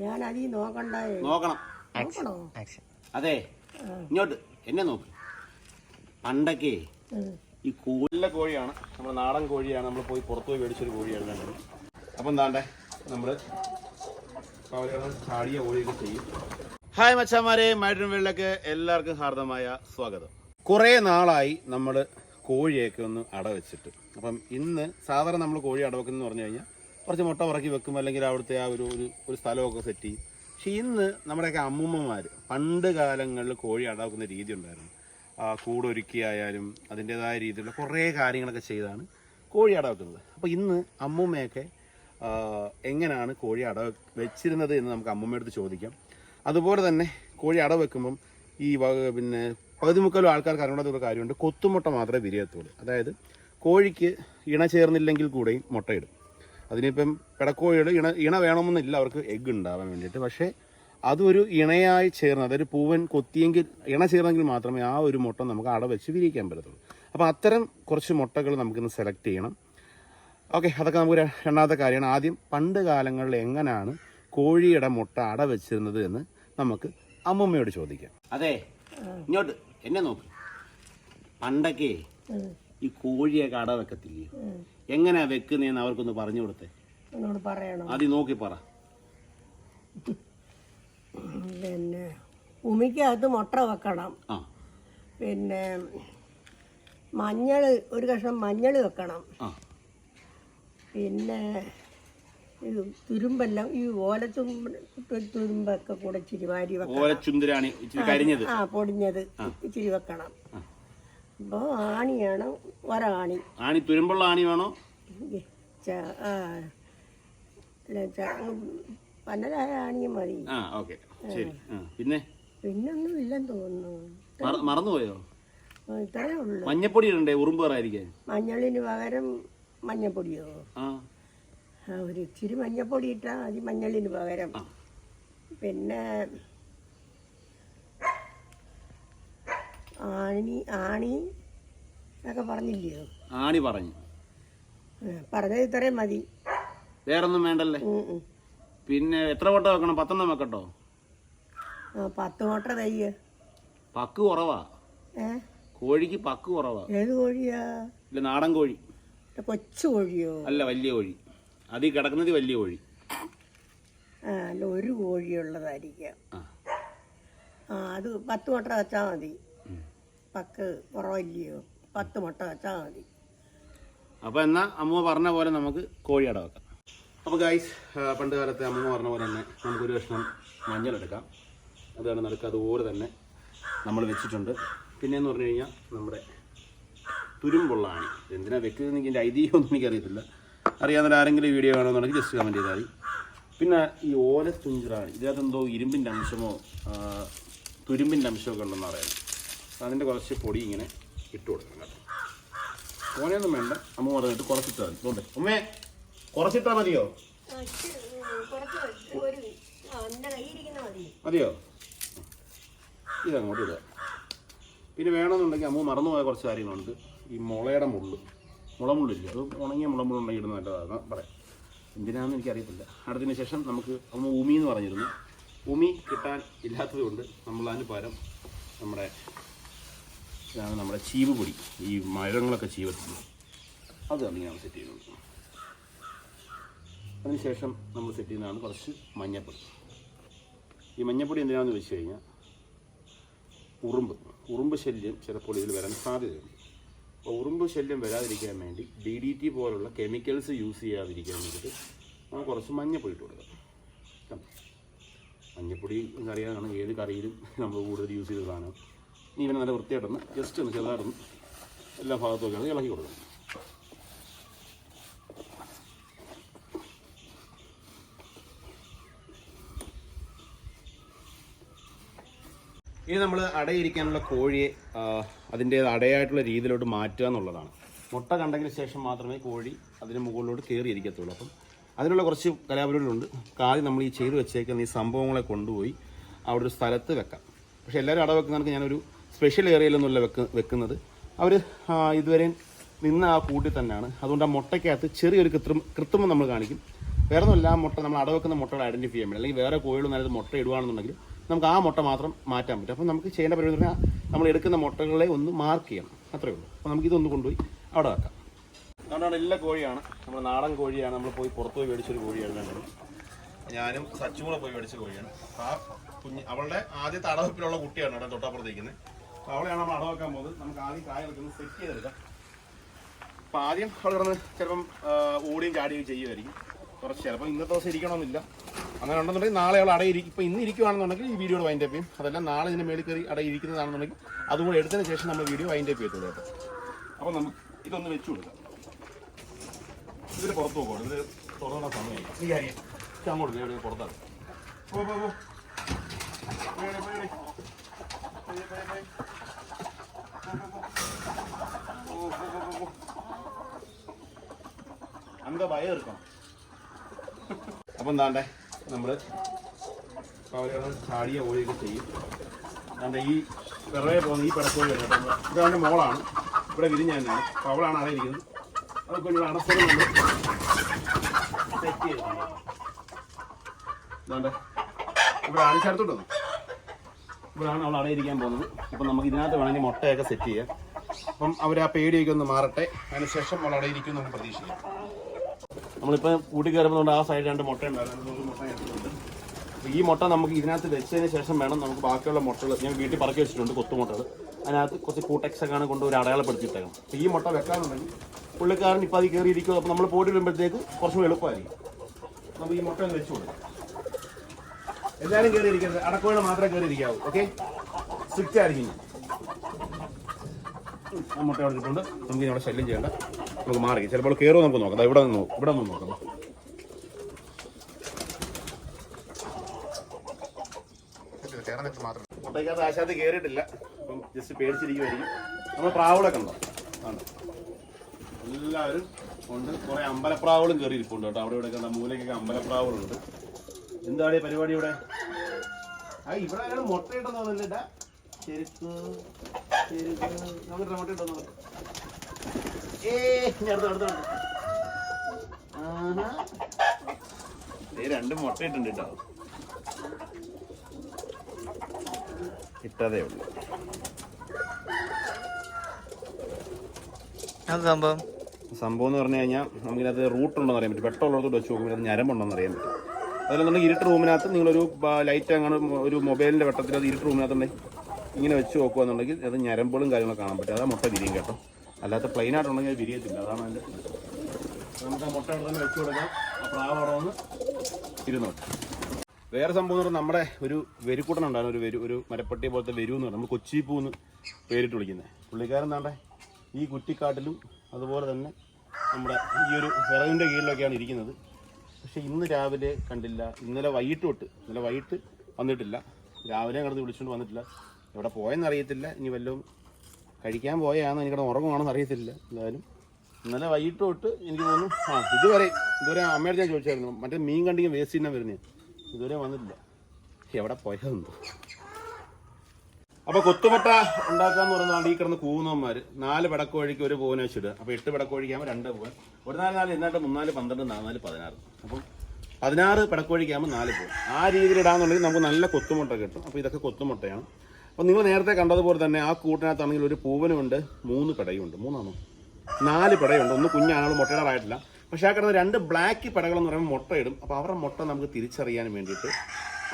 ഞാൻ അതീ നോക്കണ്ടേ നോക്കണം? നോക്കണോ അതെ ഇങ്ങോട്ട് എന്നെ നോക്ക്. പണ്ടൊക്കെ ഈ കൂടിലെ കോഴിയാണ് നമ്മൾ നാടൻ കോഴിയാണ് നമ്മൾ പോയി പുറത്തു പോയി മേടിച്ചൊരു കോഴിയാണ് കണ്ടത്. അപ്പം എന്താണ്ടേ നമ്മൾ ചാടിയ കോഴിയൊക്കെ ചെയ്യും. ഹായ് മച്ചാമാരെ മൈഡ്രൻ വീട്ടിലേക്ക് എല്ലാവർക്കും ഹാർദമായ സ്വാഗതം. കുറേ നാളായി നമ്മൾ കോഴിയൊക്കെ ഒന്ന് അടവെച്ചിട്ട്. അപ്പം ഇന്ന് സാധാരണ നമ്മൾ കോഴി അടവെക്കുന്നു പറഞ്ഞു കഴിഞ്ഞാൽ കുറച്ച് മുട്ട ഉറക്കി വെക്കും അല്ലെങ്കിൽ അവിടുത്തെ ആ ഒരു ഒരു ഒരു സ്ഥലമൊക്കെ സെറ്റ് ചെയ്യും. പക്ഷെ ഇന്ന് നമ്മുടെയൊക്കെ അമ്മൂമ്മമാർ പണ്ട് കാലങ്ങളിൽ കോഴി അടാക്കുന്ന രീതി ഉണ്ടായിരുന്നു. ആ കൂടൊരുക്കിയായാലും അതിന്റെതായ രീതിയിലുള്ള കുറേ കാര്യങ്ങളൊക്കെ ചെയ്താണ് കോഴി അടവെക്കുന്നത് അപ്പോൾ ഇന്ന് അമ്മൂമ്മയൊക്കെ എങ്ങനെയാണ് കോഴി അട വെച്ചിരുന്നത് എന്ന് നമുക്ക് അമ്മൂമ്മയടുത്ത് ചോദിക്കാം. അതുപോലെ തന്നെ കോഴി അട വെക്കുമ്പം ഈ പിന്നെ പകുതി മുക്കാലും ആൾക്കാർക്ക് അറിയാത്ത ഒരു കാര്യമുണ്ട്. കൊത്തുമുട്ട മാത്രമേ വിരിയത്തുള്ളൂ. അതായത് കോഴിക്ക് ഇണ ചേർന്നില്ലെങ്കിൽ കൂടെയും മുട്ടയിടും. അതിനിപ്പം പിടക്കോഴിയുടെ ഇണ ഇണ വേണമെന്നില്ല അവർക്ക് എഗ്ഗ് ഉണ്ടാവാൻ വേണ്ടിയിട്ട്. പക്ഷേ അതൊരു ഇണയായി ചേർന്ന് അതൊരു പൂവൻ കൊത്തിയെങ്കിൽ ഇണ ചേർന്നെങ്കിൽ മാത്രമേ ആ ഒരു മുട്ട നമുക്ക് അട വെച്ച് വിരിയിക്കാൻ പറ്റത്തുള്ളൂ. അപ്പോൾ അത്തരം കുറച്ച് മുട്ടകൾ നമുക്കിന്ന് സെലക്ട് ചെയ്യണം. ഓക്കെ അതൊക്കെ നമുക്ക് രണ്ടാമത്തെ കാര്യമാണ്. ആദ്യം പണ്ട് കാലങ്ങളിൽ എങ്ങനെയാണ് കോഴിയുടെ മുട്ട അട വെച്ചിരുന്നത് എന്ന് നമുക്ക് അമ്മമ്മയോട് ചോദിക്കാം. അതെ ഇങ്ങോട്ട് എന്നെ നോക്ക്. പണ്ടൊക്കെ ഈ കോഴിയൊക്കെ അട വെക്കത്തില്ലേ? ഉം. എങ്ങനെയാ വെക്കുന്നതെന്ന് അവർക്കൊന്ന് പറഞ്ഞു കൊടുത്തേ. എന്നോട് പറയണം? ആദ്യം നോക്കി പറ. പിന്നെ ഉമിക്കകത്ത് മുട്ട വെക്കണം. ആ. പിന്നെ മഞ്ഞൾ ഒരു കഷ്ണം മഞ്ഞൾ വെക്കണം. ആ. പിന്നെ ഇത് തുരുമ്പെല്ലാം ഈ ഓലത്തുമ്പ് തുരുമ്പൊക്കെ കൂടെ ചിരിവാരി വാരി വെക്കണം. ഓലച്ചുന്തിരാണി ഇച്ചിരി കരിഞ്ഞത്. ആ പൊടിഞ്ഞത് ഇച്ചിരി വെക്കണം. ആണിയാണ് ഒരാണി. ആണി തുരുമ്പുള്ള ആണി വേണോ? പന്നലായ ആണിയും മതി. ആ ഓക്കെ. ശരി. പിന്നെ? പിന്നൊന്നും ഇല്ലെന്ന് തോന്നുന്നു മറ- മറന്നുപോയോ? ഉള്ളൂ. മഞ്ഞപ്പൊടി ഇടണ്ടേ? ഉറുമ്പ് കയറായിരിക്കാൻ മഞ്ഞളിന് പകരം മഞ്ഞപ്പൊടിയോ? ആ. ആ ഒരു ഇച്ചിരി മഞ്ഞപ്പൊടി ഇട്ടാൽ മതി മഞ്ഞളിന് പകരം. പിന്നെ ആണി ആണി എന്നൊക്കെ പറഞ്ഞില്ലയോ? ആണി പറഞ്ഞു. പറഞ്ഞത് ഇത്രയും മതി. വേറൊന്നും വേണ്ടല്ലേ. പിന്നെ എത്ര വട്ടം വെക്കണം? പത്തെണ്ണം വെക്കട്ടോ? പത്ത് മുട്ട തയ്യ്. പക്ക് കുറവാ. കോഴിക്ക് പക്ക് കുറവാ. ഏത് കോഴിയാ? ഇല്ല നാടൻ കോഴി. കൊച്ചു കോഴിയോ? അല്ല വലിയ കോഴി. അതിൽ കിടക്കുന്നത് വലിയ കോഴി. അല്ല ഒരു കോഴിയുള്ളതായിരിക്കാം. ആ. അത് പത്ത് മുട്ട വെച്ചാൽ മതി. പക്ക് കുറവില്ലയോ? പത്ത് മുട്ട വെച്ചാൽ മതി. അപ്പോൾ എന്നാ അമ്മ പറഞ്ഞ പോലെ നമുക്ക് കോഴി അട വെക്കാം. അപ്പോൾ ഗൈസ് പണ്ട് കാലത്തെ അമ്മ പറഞ്ഞ പോലെ തന്നെ നമുക്കൊരു കഷ്ണം മഞ്ഞളെടുക്കാം അതാണ് നടുക്ക് അതുപോലെ തന്നെ നമ്മൾ വെച്ചിട്ടുണ്ട്. പിന്നെയെന്ന് പറഞ്ഞു കഴിഞ്ഞാൽ നമ്മുടെ തുരുമ്പുള്ള ആണി. എന്തിനാ എനിക്ക് ഐതിഹ്യമൊന്നും എനിക്കറിയത്തില്ല. അറിയാവുന്ന ആരെങ്കിലും വീഡിയോ വേണമെന്നുണ്ടെങ്കിൽ ജസ്റ്റ് കമന്റ് ചെയ്താൽ മതി. പിന്നെ ഈ ഓല തുഞ്ചിറാണി ഇതിനകത്ത് എന്തോ ഇരുമ്പിന്റെ അംശമോ തുരുമ്പിന്റെ അംശമൊക്കെ ഉണ്ടെന്ന് അപ്പോൾ അതിന്റെ കുറച്ച് പൊടി ഇങ്ങനെ ഇട്ട് കൊടുക്കണം കേട്ടോ. തോനെയൊന്നും വേണ്ട. അമ്മ പറഞ്ഞിട്ട് കുറച്ചിട്ടാൽ മതി. തോണ്ടേ ഉമ്മേ കുറച്ചിട്ടാൽ മതിയോ? മതിയോ? ഇതങ്ങോട്ട് ഇടുക. പിന്നെ വേണമെന്നുണ്ടെങ്കിൽ അമ്മ മറന്നുപോയ കുറച്ച് കാര്യങ്ങളുണ്ട്. ഈ മുളയുടെ മുള്ള്. മുളമുള്ളില്ല? അത് ഉണങ്ങിയ മുളമുള്ളുണ്ടെങ്കിൽ ഇടുന്ന നല്ലതാണ് പറയാം. എന്തിനാണെന്ന് എനിക്കറിയത്തില്ല. അടുത്തതിന് ശേഷം നമുക്ക് അമ്മ ഉമി എന്ന് പറഞ്ഞിരുന്നു. ഉമി കിട്ടാൻ ഇല്ലാത്തത് കൊണ്ട് നമ്മൾ അതിന് പകരം നമ്മുടെ ഇതാണ് നമ്മുടെ ചീവ് പൊടി. ഈ മഴങ്ങളൊക്കെ ചീവത്തുന്നത് അത് ഞാൻ സെറ്റ് ചെയ്യുന്നത് അതിനുശേഷം നമ്മൾ സെറ്റ് ചെയ്യുന്നതാണ് കുറച്ച് മഞ്ഞപ്പൊടി. ഈ മഞ്ഞപ്പൊടി എന്തിനാണെന്ന് വെച്ച് കഴിഞ്ഞാൽ ഉറുമ്പ്. ഉറുമ്പ് ശല്യം ചിലപ്പോൾ ഇതിൽ വരാൻ സാധ്യതയുണ്ട്. അപ്പോൾ ഉറുമ്പ് ശല്യം വരാതിരിക്കാൻ വേണ്ടി ഡി ഡി ടി പോലുള്ള കെമിക്കൽസ് യൂസ് ചെയ്യാതിരിക്കാൻ വേണ്ടിയിട്ട് നമ്മൾ കുറച്ച് മഞ്ഞപ്പൊടി ഇട്ട് കൊടുക്കാം? മഞ്ഞപ്പൊടി എന്നറിയാതാണ് ഏത് കറിയിലും നമ്മൾ കൂടുതൽ യൂസ് ചെയ്ത് ഇനി ഇവനെ നല്ല വൃത്തിയായിട്ടൊന്ന് ജസ്റ്റ് ഒന്ന് ചെറുതായിട്ടൊന്ന് എല്ലാ ഭാഗത്തും ഒക്കെ ഇളക്കി കൊടുക്കണം. ഇനി നമ്മൾ അടയിരിക്കാനുള്ള കോഴിയെ അതിന്റെ അടയായിട്ടുള്ള രീതിയിലോട്ട് മാറ്റുക എന്നുള്ളതാണ്. മുട്ട കണ്ടതിന് ശേഷം മാത്രമേ കോഴി അതിന് മുകളിലോട്ട് കയറിയിരിക്കത്തുള്ളൂ. അപ്പം അതിനുള്ള കുറച്ച് കലാപരിപാടികളുണ്ട്. ആദ്യം നമ്മൾ ഈ ചെയ്തു വെച്ചേക്കുന്ന ഈ സംഭവങ്ങളെ കൊണ്ടുപോയി അവിടെ ഒരു സ്ഥലത്ത് വെക്കാം. പക്ഷേ എല്ലാവരും അട വെക്കുന്നവർക്ക് ഞാനൊരു സ്പെഷ്യൽ ഏരിയയിലൊന്നുമല്ല വെക്ക് വെക്കുന്നത്. അവർ ഇതുവരെയും നിന്ന ആ കൂട്ടിൽ തന്നെയാണ്. അതുകൊണ്ട് ആ മുട്ടയ്ക്കകത്ത് ചെറിയൊരു കൃത്രിമ കൃത്രിമം നമ്മൾ കാണിക്കും. വേറെ ഒന്നുമില്ല ആ മുട്ട നമ്മൾ അടവെക്കുന്ന മുട്ടകൾ ഐഡന്റിഫൈ ചെയ്യാൻ പറ്റും അല്ലെങ്കിൽ വേറെ കോഴികൾ നേരത്തെ മുട്ട ഇടുകയാണെന്നുണ്ടെങ്കിൽ നമുക്ക് ആ മുട്ട മാത്രം മാറ്റാൻ പറ്റും. അപ്പോൾ നമുക്ക് ചെയ്യേണ്ട പരിപാടി പറഞ്ഞാൽ നമ്മൾ എടുക്കുന്ന മുട്ടകളെ ഒന്ന് മാർക്ക് ചെയ്യണം. അത്രേ ഉള്ളൂ. അപ്പോൾ നമുക്ക് ഇതൊന്ന് കൊണ്ടുപോയി അവിടെ വെക്കാം. അതുകൊണ്ടാണ് എല്ലാ കോഴിയാണ്. നമ്മൾ നാടൻ കോഴിയാണ്. നമ്മൾ പോയി പുറത്ത് പോയി മേടിച്ചൊരു കോഴിയാണ് ഞാനും സച്ചും കൂടെ പോയി മേടിച്ച കോഴിയാണ്. ആ കുഞ്ഞ് അവളുടെ ആദ്യത്തെ അടവപ്പിലുള്ള കുട്ടിയാണ് തൊട്ടപ്പുറത്തേക്കുന്നത് അപ്പോൾ നമ്മൾ നമ്മൾ വെക്കാൻ പോകുന്നത്. നമുക്ക് ആദ്യം കായ വെക്കുന്നത് സെറ്റ് ചെയ്തെടുക്കാം. അപ്പം ആദ്യം അവൾ കിടന്ന് ചിലപ്പം ഓടിയും ചാടിയും ചെയ്യുമായിരിക്കും കുറച്ച് ചിലപ്പോൾ ഇന്നത്തെ ദിവസം ഇരിക്കണമെന്നില്ല. അങ്ങനെ ഉണ്ടെന്നുണ്ടെങ്കിൽ നാളെ അവൾ അടയിരിക്കും ഇപ്പം ഇന്ന് ഇരിക്കുവാണെന്നുണ്ടെങ്കിൽ ഈ വീഡിയോ വൈൻഡ് അപ്പ് ചെയ്യും. അതെല്ലാം നാളെ ഇതിന്റെ മേളിൽ കയറി അടയിരിക്കുന്നതാണെന്നുണ്ടെങ്കിൽ അതുകൂടെ എടുത്തതിന് ശേഷം നമ്മൾ വീഡിയോ വൈൻഡ് അപ്പ് ചെയ്യത്തുള്ളൂ അപ്പോൾ നമുക്ക് ഇതൊന്ന് വെച്ചു കൊടുക്കാം. ഇതിന് പുറത്ത് പോകണം ഇത് തുറന്ന സമയമില്ല ഈ അരി. അങ്ങോട്ട് പുറത്താണ് പോ പോ പോ. അന്ത ഭയം എടുക്കണം. അപ്പം എന്താണ്ടേ? നമ്മൾ അവരെ ചാടിയ ഓടിയൊക്കെ ചെയ്യും. അതാണ്ട് ഈ പിറവേ പോകുന്ന ഈ പിടക്കോഴി ഇത് ഇതാണ്ട് മോളാണ്. ഇവിടെ വിരിഞ്ഞ തന്നെയാണ്. അപ്പോൾ അവളാണ് അറിയിരിക്കുന്നത് അതൊക്കെ ഒരു അടസ്സം നമ്മൾ സെറ്റ് ചെയ്തിട്ടുണ്ട് ഇതാണ്ട് ഇവിടെ അണിച്ചടുത്തോട്ട് വന്നു? ഇവിടെയാണ് അവൾ അടയിരിക്കാൻ പോകുന്നത്. അപ്പം നമുക്ക് ഇതിനകത്ത് വേണമെങ്കിൽ മുട്ടയൊക്കെ സെറ്റ് ചെയ്യാം. അപ്പം അവർ ആ പേടിയൊക്കെ ഒന്ന് മാറട്ടെ. അതിനുശേഷം അവൾ അടയിരിക്കും നമുക്ക് പ്രതീക്ഷിക്കാം. നമ്മളിപ്പോൾ കൂട്ടി കയറുമ്പോൾ ആ സൈഡ് രണ്ട് മുട്ട ഉണ്ടായിരുന്നു ഈ മുട്ട നമുക്ക് ഇതിനകത്ത് വെച്ചതിന് ശേഷം വേണം നമുക്ക് ബാക്കിയുള്ള മുട്ടകൾ. ഞാൻ വീട്ടിൽ പറക്കി വെച്ചിട്ടുണ്ട് കൊത്തുമുട്ടകൾ അതിനകത്ത് കുറച്ച് കൂട്ടക്സ് ഒക്കെ ആണ് കൊണ്ട് ഒരു അടയാളപ്പെടുത്തിയിട്ടേക്കണം. അപ്പോൾ ഈ മുട്ട വെക്കാനുണ്ടെങ്കിൽ പുള്ളിക്കാരൻ ഇപ്പോൾ അത് കയറിയിരിക്കും അപ്പോൾ നമ്മൾ പോയിട്ട് വരുമ്പോഴത്തേക്ക് കുറച്ചും എളുപ്പമായിരിക്കും. നമുക്ക് ഈ മുട്ട ഒന്ന് വെച്ച് കൊടുക്കാം. എല്ലാവരും കയറി ഇരിക്കരുത് അടക്കോഴ മാത്രമേ കയറി ഇരിക്കാവൂ ഓക്കെ സ്ട്രിക്റ്റ് ആയിരിക്കും ഞാൻ. മുട്ട ഇരിപ്പുണ്ട് നമുക്ക് ഇവിടെ ശല്യം ചെയ്യണ്ട. നമുക്ക് മാറി. ചിലപ്പോൾ കയറുമോ നമുക്ക് നോക്കാം. ഇവിടെ നിന്ന് നോക്കാം. ഇവിടെ നിന്ന് നോക്കാം. മുട്ടയ്ക്കകത്ത് ആശാത്ത് കയറിയിട്ടില്ല അപ്പം ജസ്റ്റ് പേടിച്ചിരിക്കുമായിരിക്കും നമ്മൾ പ്രാവുകളൊക്കെ ഉണ്ടോ? ആണ്? എല്ലാവരും ഉണ്ട്. കുറേ അമ്പലപ്രാവുകളും കയറി ഇരിപ്പുണ്ട് കേട്ടോ. അവിടെ ഇവിടെ കണ്ട മൂലയ്ക്കൊക്കെ അമ്പലപ്രാവുകളുണ്ട്. എന്താണ് പരിപാടി ഇവിടെ? ആ ഇവിടെ ആരാണ് മുട്ട ഇട്ടെന്ന് തോന്നില്ല ചെരുക്ക് ശരിക്ക് നമുക്ക് മുട്ട ഇട്ടെന്ന് ഏ രണ്ടും അടുത്ത അടുത്ത അടുത്ത. ആഹാ. ദേ രണ്ട് മുട്ട ഇട്ടുണ്ട് കേട്ടോ ഇട്ടതേ ഉള്ളൂ. അത് സംഭവം? സംഭവം എന്ന് പറഞ്ഞു കഴിഞ്ഞാൽ നമുക്കിനകത്ത് റൂട്ട് ഉണ്ടോ അറിയാൻ പറ്റും. വെട്ടമുള്ളടത്തോട്ട് വെച്ച് നോക്കുമ്പോൾ അത് ഞരമ്പുണ്ടോ എന്ന് അറിയാൻ പറ്റും. അതിലെന്നുണ്ടെങ്കിൽ ഇരുട്ട് റൂമിനകത്ത് നിങ്ങളൊരു ലൈറ്റ് അങ്ങനെ ഒരു മൊബൈലിന്റെ വെട്ടത്തിൽ അത് ഇരുട്ട് റൂമിനകത്തുണ്ടെങ്കിൽ ഇങ്ങനെ വെച്ച് നോക്കുകയെന്നുണ്ടെങ്കിൽ അത് ഞരമ്പുകളും കാര്യങ്ങളും കാണാൻ പറ്റും. അതാ മുട്ട വിരിയും കേട്ടോ. അല്ലാത്ത പ്ലെയിൻ ആയിട്ടുണ്ടെങ്കിൽ അത് വിരിയത്തില്ല. അതാണ് അതിന്റെ നമുക്ക് ആ മുട്ട അവിടെ തന്നെ വെച്ച് കൊടുക്കാം. ആ പ്രാവ് അവിടെ വന്ന് ഇരുന്നോട്ടെ വേറെ സംഭവം എന്ന് പറഞ്ഞാൽ നമ്മുടെ ഒരു വെരുക്കൂട്ടൻ ഉണ്ടായിരുന്നു. ഒരു വെരു ഒരു മരപ്പട്ടി പോലത്തെ വെരു എന്ന് പറഞ്ഞാൽ നമ്മൾ കൊച്ചിപ്പൂ എന്ന് പേരിട്ട് വിളിക്കുന്നത്. പുള്ളിക്കാരൻ താണ്ടെ ഈ കുറ്റിക്കാട്ടിലും അതുപോലെ തന്നെ നമ്മുടെ ഈ ഒരു വിറവിന്റെ കീഴിലൊക്കെയാണ് ഇരിക്കുന്നത്. പക്ഷേ ഇന്ന് രാവിലെ കണ്ടില്ല. ഇന്നലെ വൈകിട്ട് തൊട്ട്. ഇന്നലെ വൈകിട്ട് വന്നിട്ടില്ല. രാവിലെ കിടന്ന് വിളിച്ചുകൊണ്ട് വന്നിട്ടില്ല. എവിടെ പോയെന്ന് അറിയത്തില്ല. ഇനി വല്ലതും കഴിക്കാൻ പോയാന്ന് എനിക്കവിടെ ഉറങ്ങുവാണെന്ന് അറിയത്തില്ല. എന്തായാലും ഇന്നലെ വൈകിട്ട് തൊട്ട് എനിക്ക് തോന്നുന്നു ആ ഇതുവരെ ഇതുവരെ അമ്മയുടെ ഞാൻ ചോദിച്ചായിരുന്നു. മറ്റേ മീൻ കണ്ടിങ്ങനെ വേസ്റ്റ് തന്നെ വരുന്നത് ഇതുവരെ വന്നിട്ടില്ല. എവിടെ പോയതെന്തോ അപ്പോൾ കൊത്തുമുട്ട ഉണ്ടാക്കാന്ന് പറയുന്നതാണ് ഈ കിടന്ന് കൂവുന്നവന്മാര്. നാല് പടക്കോഴിക്ക് ഒരു പൂവനെ വെച്ചിടുക. അപ്പൊ എട്ട് പടക്കോഴിക്കാകുമ്പോൾ രണ്ട് പൂവൻ. ഒരു നാല് നാല് എന്നാട്ട് മൂന്നാൽ പന്ത്രണ്ട് നാല് പതിനാറ്. അപ്പം പതിനാറ് പിടക്കോഴിക്കാകുമ്പോൾ നാല് പോകും ആ രീതിയിൽ ഇടാന്നുണ്ടെങ്കിൽ നമുക്ക് നല്ല കൊത്തുമുട്ട കിട്ടും. അപ്പോൾ ഇതൊക്കെ കൊത്തുമുട്ടയാണ്. അപ്പോൾ നിങ്ങൾ നേരത്തെ കണ്ടതുപോലെ തന്നെ ആ കൂട്ടിനകത്താണെങ്കിൽ ഒരു പൂവനുമുണ്ട് മൂന്ന് പിടയുണ്ട് മൂന്നാണോ? നാല് പിടയുണ്ട്. ഒന്ന് കുഞ്ഞാണ് മുട്ടയിടാറായിട്ടില്ല പക്ഷേ ആ കിടന്ന രണ്ട് ബ്ലാക്ക് പിടകളെന്ന് പറയുമ്പോൾ മുട്ടയിടും. അപ്പോൾ അവരുടെ മുട്ട നമുക്ക് തിരിച്ചറിയാൻ വേണ്ടിയിട്ട്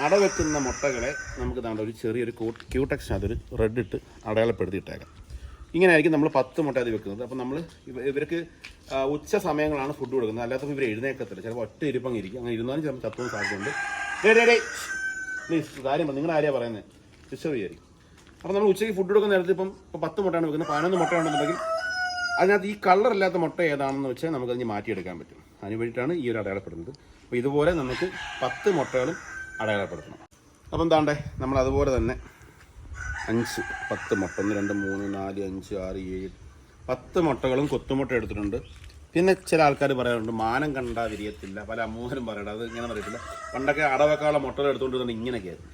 അടവെക്കുന്ന മുട്ടകളെ നമുക്ക് നമ്മുടെ ഒരു ചെറിയൊരു ക്യൂട്ടക്സ് അതൊരു റെഡ് ഇട്ട് അടയാളപ്പെടുത്തിയിട്ടേക്കാം. ഇങ്ങനെയായിരിക്കും നമ്മൾ പത്ത് മുട്ട അത് വെക്കുന്നത്. അപ്പോൾ നമ്മൾ ഇവർക്ക് ഉച്ച സമയങ്ങളാണ് ഫുഡ് കൊടുക്കുന്നത്. അല്ലാത്തപ്പോൾ ഇവർ എഴുന്നേക്കത്തില്ല. ചിലപ്പോൾ ഒറ്റ ഇരിപ്പങ്ങ് ഇരിക്കും. അങ്ങനെ ഇരുന്നാലും ചിലപ്പോൾ ചത്തവും സാധ്യതയുണ്ട്. പ്ലീസ് കാര്യം നിങ്ങൾ ആരെയാണ് പറയുന്നത് ഡിസ്റ്റർബ് ചെയ്യായിരിക്കും അപ്പോൾ നമ്മൾ ഉച്ചയ്ക്ക് ഫുഡ് കൊടുക്കുന്ന നേരത്ത് ഇപ്പം ഇപ്പം പത്ത് മുട്ടയാണ് വെക്കുന്നത്. പതിനൊന്ന് മുട്ട ഉണ്ടെന്നുണ്ടെങ്കിൽ അതിനകത്ത് ഈ കളർ ഇല്ലാത്ത മുട്ട ഏതാണെന്ന് വെച്ചാൽ നമുക്ക് അതിന് മാറ്റിയെടുക്കാൻ പറ്റും. അതിന് വേണ്ടിയിട്ടാണ് ഈ ഒരു അടയാളപ്പെടുന്നത്. അപ്പോൾ ഇതുപോലെ നമുക്ക് പത്ത് മുട്ടകളും അടയാളപ്പെടുത്തണം. അപ്പം എന്താണ്ടേ? നമ്മൾ അതുപോലെ തന്നെ അഞ്ച് പത്ത് മുട്ട. ഒന്ന് രണ്ട് മൂന്ന് നാല് അഞ്ച് ആറ് ഏഴ് പത്ത് മുട്ടകളും കൊത്തുമുട്ട എടുത്തിട്ടുണ്ട്. പിന്നെ ചില ആൾക്കാർ പറയാറുണ്ട് മാനം കണ്ടാ വിരിയത്തില്ല. പല അമ്മൂഹരും പറയണം അത് ഇങ്ങനെ അറിയത്തില്ല. പണ്ടൊക്കെ അടവക്കാളെ മുട്ടകൾ എടുത്തുകൊണ്ടിരുന്നത് ഇങ്ങനെയൊക്കെയായിരുന്നു.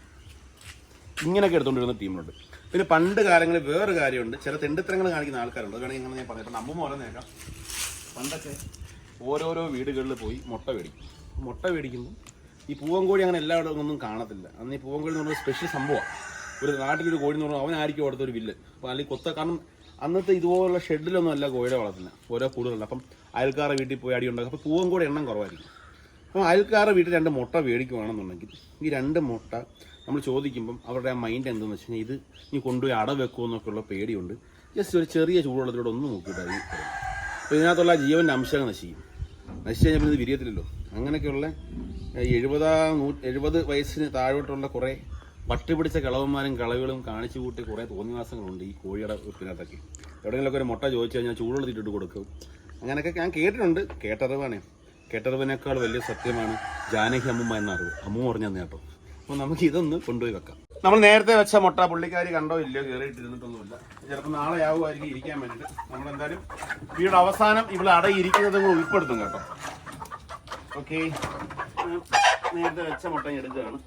ഇങ്ങനെയൊക്കെ എടുത്തുകൊണ്ടിരുന്ന ടീമുണ്ട് പിന്നെ പണ്ട് കാലങ്ങളിൽ വേറൊരു കാര്യമുണ്ട്. ചില തെണ്ടിത്തരങ്ങൾ കാണിക്കുന്ന ആൾക്കാരുണ്ട്. വേണമെങ്കിൽ ഇങ്ങനെ ഞാൻ പറയാം. അമ്മ നേക്കാം പണ്ടൊക്കെ ഓരോരോ വീടുകളിൽ പോയി മുട്ട മേടിക്കും. മുട്ട മേടിക്കുമ്പോൾ ഈ പൂവൻകോഴി അങ്ങനെ എല്ലായിടത്തും ഒന്നും കാണത്തില്ല. അന്ന് ഈ പൂവൻകോഴി എന്ന് പറഞ്ഞ സ്പെഷ്യൽ സംഭവമാണ്. ഒരു നാട്ടിലൊരു കോഴി എന്ന് പറഞ്ഞാൽ അവനായിരിക്കും അവിടുത്തെ ഒരു വില്ല്. അപ്പോൾ അല്ലെങ്കിൽ കൊത്ത കാരണം അന്നത്തെ ഇതുപോലുള്ള ഷെഡിലൊന്നും അല്ല കോഴിയുടെ വളർത്തുന്നത് ഓരോ കൂടുതലുണ്ട് അപ്പം അയൽക്കാരുടെ വീട്ടിൽ പോയി അടി ഉണ്ടാക്കും. അപ്പോൾ കൂടെ എണ്ണം കുറവായിരിക്കും. അപ്പോൾ അയൽക്കാരുടെ വീട്ടിൽ രണ്ട് മുട്ട മേടിക്കുവാണെന്നുണ്ടെങ്കിൽ ഈ രണ്ട് മുട്ട നമ്മൾ ചോദിക്കുമ്പം അവരുടെ മൈൻഡ് എന്താണെന്ന് വെച്ച് കഴിഞ്ഞാൽ ഇത് നീ കൊണ്ടുപോയി അട വെക്കുമോ എന്നൊക്കെയുള്ള പേടിയുണ്ട്. ജസ്റ്റ് ഒരു ചെറിയ ചൂടുവെള്ളത്തിലൂടെ ഒന്ന് നോക്കിയിട്ട് അപ്പോൾ ഇതിനകത്തുള്ള ജീവന്റെ അംശങ്ങൾ നശിക്കും. നശിച്ചു കഴിഞ്ഞാൽ പിന്നെ ഇത് വിരിയത്തില്ലല്ലോ. അങ്ങനെയൊക്കെയുള്ള എഴുപതാം നൂ എഴുപത് വയസ്സിന് താഴോട്ടുള്ള കുറേ പട്ടി പിടിച്ച കളവന്മാരും കളവുകളും കാണിച്ചു കൂട്ടി കുറേ തോന്നിവാസങ്ങളുണ്ട് ഈ കോഴിയുടെ ഉപ്പിനകത്തൊക്കെ. എവിടെയെങ്കിലുമൊക്കെ ഒരു മുട്ട ചോദിച്ചു കഴിഞ്ഞാൽ ചൂടുവെള്ളത്തിട്ടിട്ട് കൊടുക്കും. അങ്ങനെയൊക്കെ ഞാൻ കേട്ടിട്ടുണ്ട്. കേട്ടറിവാണ്. കേട്ടറിവിനേക്കാൾ വലിയ സത്യമാണ് ജാനകി അമ്മ എന്ന അറിവ് അമ്മു പറഞ്ഞു തന്നെയാട്ടോ അപ്പോൾ നമുക്ക് ഇതൊന്ന് കൊണ്ടുപോയി വെക്കാം. നമ്മൾ നേരത്തെ വെച്ച മുട്ട പുള്ളിക്കാരി കണ്ടോ ഇല്ലയോ കയറിയിട്ടിരുന്നിട്ടൊന്നുമില്ല ചിലപ്പോൾ നാളെ ആവുമായിരിക്കും ഇരിക്കാൻ വേണ്ടിയിട്ട് നമ്മളെന്തായാലും വീട് അവസാനം ഇവിടെ അടയിരിക്കുന്നത് ഉൾപ്പെടുത്തും കേട്ടോ. ഓക്കെ. നേരത്തെ വെച്ച മുട്ട എടുക്കുകയാണ്.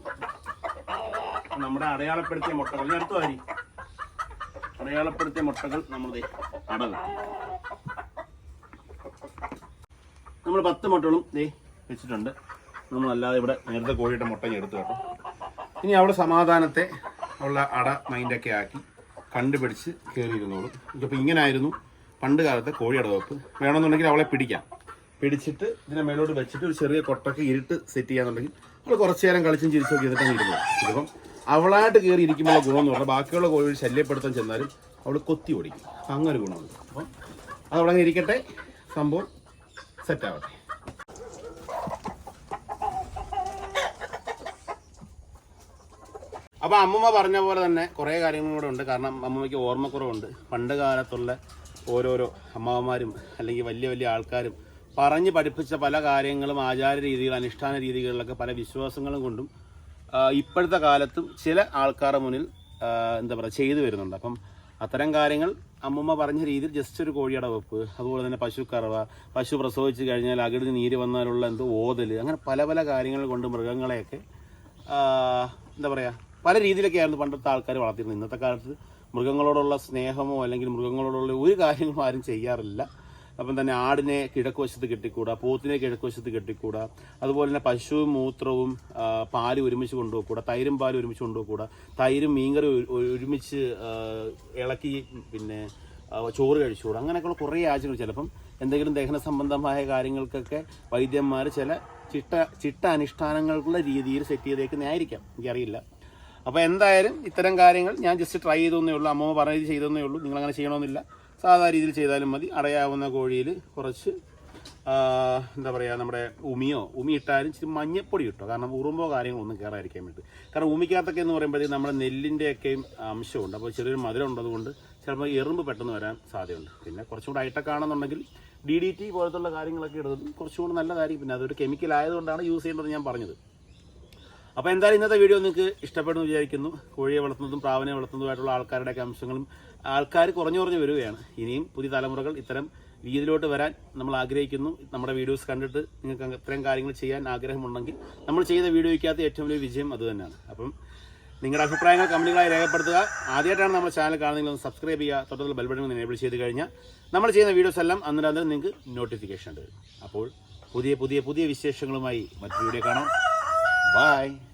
നമ്മുടെ അടയാളപ്പെടുത്തിയ മുട്ടകൾ. ഞാൻ അടുത്ത വാരി. അടയാളപ്പെടുത്തിയ മുട്ടകൾ നമ്മൾ അടകൾ നമ്മൾ പത്ത് മുട്ടകളും ദേ വെച്ചിട്ടുണ്ട്. നമ്മളല്ലാതെ ഇവിടെ നേരത്തെ കോഴിയുടെ മുട്ട എടുത്തു കേട്ടോ. ഇനി അവിടെ സമാധാനത്തെ ഉള്ള അട മൈൻഡൊക്കെ ആക്കി കണ്ടുപിടിച്ച് കയറിയിരുന്നോളൂ ഇതിപ്പോൾ ഇങ്ങനായിരുന്നു പണ്ട് കാലത്തെ കോഴിയുടെ വെപ്പ് വേണമെന്നുണ്ടെങ്കിൽ അവളെ പിടിക്കാം. പിടിച്ചിട്ട് ഇതിനെ മേലോട്ട് വെച്ചിട്ട് ഒരു ചെറിയ കൊട്ടൊക്കെ ഇരുട്ട് സെറ്റ് ചെയ്യാന്നുണ്ടെങ്കിൽ അവൾ കുറച്ച് നേരം കളിച്ചും ചിരിച്ചൊക്കെ ഇരുന്നിട്ടാണ് ഇരുന്നത് ഇരുന്നു ഇതിപ്പം അവളായിട്ട് കയറി ഇരിക്കുമ്പോൾ ഗുണം എന്ന് പറഞ്ഞാൽ ബാക്കിയുള്ള കോഴികൾ ശല്യപ്പെടുത്താൻ ചെന്നാലും അവൾ കൊത്തി ഓടിക്കും. അങ്ങനെ ഗുണമുണ്ട്. അപ്പം അതവിടെ അങ്ങനെ ഇരിക്കട്ടെ. സംഭവം സെറ്റാവട്ടെ അപ്പൊ അമ്മമ്മ പറഞ്ഞ പോലെ തന്നെ കുറേ കാര്യങ്ങളും കൂടെ ഉണ്ട്. കാരണം അമ്മമ്മയ്ക്ക് ഓർമ്മക്കുറവുണ്ട്. പണ്ട് കാലത്തുള്ള ഓരോരോ അമ്മാവന്മാരും അല്ലെങ്കിൽ വലിയ വലിയ ആൾക്കാരും പറഞ്ഞ് പഠിപ്പിച്ച പല കാര്യങ്ങളും ആചാര രീതികൾ അനുഷ്ഠാന രീതികളിലൊക്കെ പല വിശ്വാസങ്ങളും കൊണ്ടും ഇപ്പോഴത്തെ കാലത്തും ചില ആൾക്കാരുടെ മുന്നിൽ എന്താ പറയുക ചെയ്തു വരുന്നുണ്ട്. അപ്പം അത്തരം കാര്യങ്ങൾ അമ്മമ്മ പറഞ്ഞ രീതിയിൽ ജസ്റ്റ് ഒരു കോഴിയുടെ വെപ്പ് അതുപോലെ തന്നെ പശു കറവ പശു പ്രസവിച്ച് കഴിഞ്ഞാൽ അകിടിന് നീര് വന്നാലുള്ള എന്തോ ഓതൽ അങ്ങനെ പല പല കാര്യങ്ങൾ കൊണ്ട് മൃഗങ്ങളെയൊക്കെ എന്താ പറയുക പല രീതിയിലൊക്കെയായിരുന്നു പണ്ടത്തെ ആൾക്കാർ വളർത്തിയിരുന്നത്. ഇന്നത്തെ കാലത്ത് മൃഗങ്ങളോടുള്ള സ്നേഹമോ അല്ലെങ്കിൽ മൃഗങ്ങളോടുള്ള ഒരു കാര്യങ്ങളും ആരും ചെയ്യാറില്ല. അപ്പം തന്നെ ആടിനെ കിഴക്കുവശത്ത് കെട്ടിക്കൂടാ പോത്തിനെ കിഴക്കുവശത്ത് കെട്ടിക്കൂടാ അതുപോലെ തന്നെ പശുവും മൂത്രവും പാൽ ഒരുമിച്ച് കൊണ്ടുപോകൂടാ തൈരും പാലും ഒരുമിച്ച് കൊണ്ടുപോകൂടാ തൈരും മീൻകറി ഒരു- ഒരുമിച്ച് ഇളക്കി പിന്നെ ചോറ് കഴിച്ചുകൂടാ. അങ്ങനെയൊക്കെയുള്ള കുറേ ആചാരങ്ങൾ ചിലപ്പം എന്തെങ്കിലും ദഹന സംബന്ധമായ കാര്യങ്ങൾക്കൊക്കെ വൈദ്യന്മാർ ചില ചിട്ട ചിട്ട അനുഷ്ഠാനങ്ങൾക്കുള്ള രീതിയിൽ സെറ്റ് ചെയ്തേക്കുന്നതായിരിക്കാം എനിക്കറിയില്ല. അപ്പോൾ എന്തായാലും ഇത്തരം കാര്യങ്ങൾ ഞാൻ ജസ്റ്റ് ട്രൈ ചെയ്തൊന്നേ ഉള്ളൂ. അമ്മ പറഞ്ഞത് ചെയ്തൊന്നേ ഉള്ളൂ. നിങ്ങളങ്ങനെ ചെയ്യണമെന്നില്ല സാധാ രീതിയിൽ ചെയ്താലും മതി. അടയാവുന്ന കോഴിയിൽ കുറച്ച് എന്താ പറയുക നമ്മുടെ ഉമിയോ ഉമി ഇട്ടാലും ഇച്ചിരി മഞ്ഞപ്പൊടി ഇട്ടോ. കാരണം ഉറുമ്പോ കാര്യങ്ങളൊന്നും കയറാതിരിക്കാൻ വേണ്ടി. കാരണം ഉമിക്കകത്തൊക്കെ എന്ന് പറയുമ്പോഴത്തേക്ക് നമ്മുടെ നെല്ലിന്റെയൊക്കെയും അംശമുണ്ട്. അപ്പോൾ ചെറിയൊരു മധുരം ഉള്ളതുകൊണ്ട് ചിലപ്പോൾ എറുമ്പ് പെട്ടെന്ന് വരാൻ സാധ്യതയുണ്ട്. പിന്നെ കുറച്ചും കൂടെ ഐട്ടൊക്കെ ആണെന്നുണ്ടെങ്കിൽ ഡി ഡി ടി പോലത്തുള്ള കാര്യങ്ങളൊക്കെ ഇടുന്നത് കുറച്ചുകൂടി നല്ലതായിരിക്കും. പിന്നെ അതൊരു കെമിക്കൽ ആയതുകൊണ്ടാണ് യൂസ് ചെയ്യേണ്ടത് ഞാൻ പറഞ്ഞത്. അപ്പോൾ എന്തായാലും ഇന്നത്തെ വീഡിയോ നിങ്ങൾക്ക് ഇഷ്ടപ്പെടുന്നു വിചാരിക്കുന്നു. കോഴിയെ വളർത്തുന്നതും പ്രാവനെ വളർത്തുന്നതുമായിട്ടുള്ള ആൾക്കാരുടെയൊക്കെ അംശങ്ങളും ആൾക്കാർ കുറഞ്ഞു കുറഞ്ഞു വരികയാണ്. ഇനിയും പുതിയ തലമുറകൾ ഇത്തരം രീതിയിലോട്ട് വരാൻ നമ്മൾ ആഗ്രഹിക്കുന്നു. നമ്മുടെ വീഡിയോസ് കണ്ടിട്ട് നിങ്ങൾക്ക് ഇത്തരം കാര്യങ്ങൾ ചെയ്യാൻ ആഗ്രഹമുണ്ടെങ്കിൽ നമ്മൾ ചെയ്ത വീഡിയോയ്ക്കകത്ത് ഏറ്റവും വലിയ വിജയം അത് തന്നെയാണ്. അപ്പം നിങ്ങളുടെ അഭിപ്രായങ്ങൾ കമന്റുകളായി രേഖപ്പെടുത്തുക. ആദ്യമായിട്ടാണ് നമ്മുടെ ചാനൽ കാണുന്നതെങ്കിൽ ഒന്ന് സബ്സ്ക്രൈബ് ചെയ്യുക. തൊട്ടത്തിൽ ബെൽ ബട്ടൺ എനേബിൾ ചെയ്ത് കഴിഞ്ഞാൽ നമ്മൾ ചെയ്യുന്ന വീഡിയോസ് എല്ലാം അന്നേരം നിങ്ങൾക്ക് നോട്ടിഫിക്കേഷൻ ഉണ്ട്. അപ്പോൾ പുതിയ പുതിയ പുതിയ വിശേഷങ്ങളുമായി മറ്റൊരു വീഡിയോ കാണാം. Bye.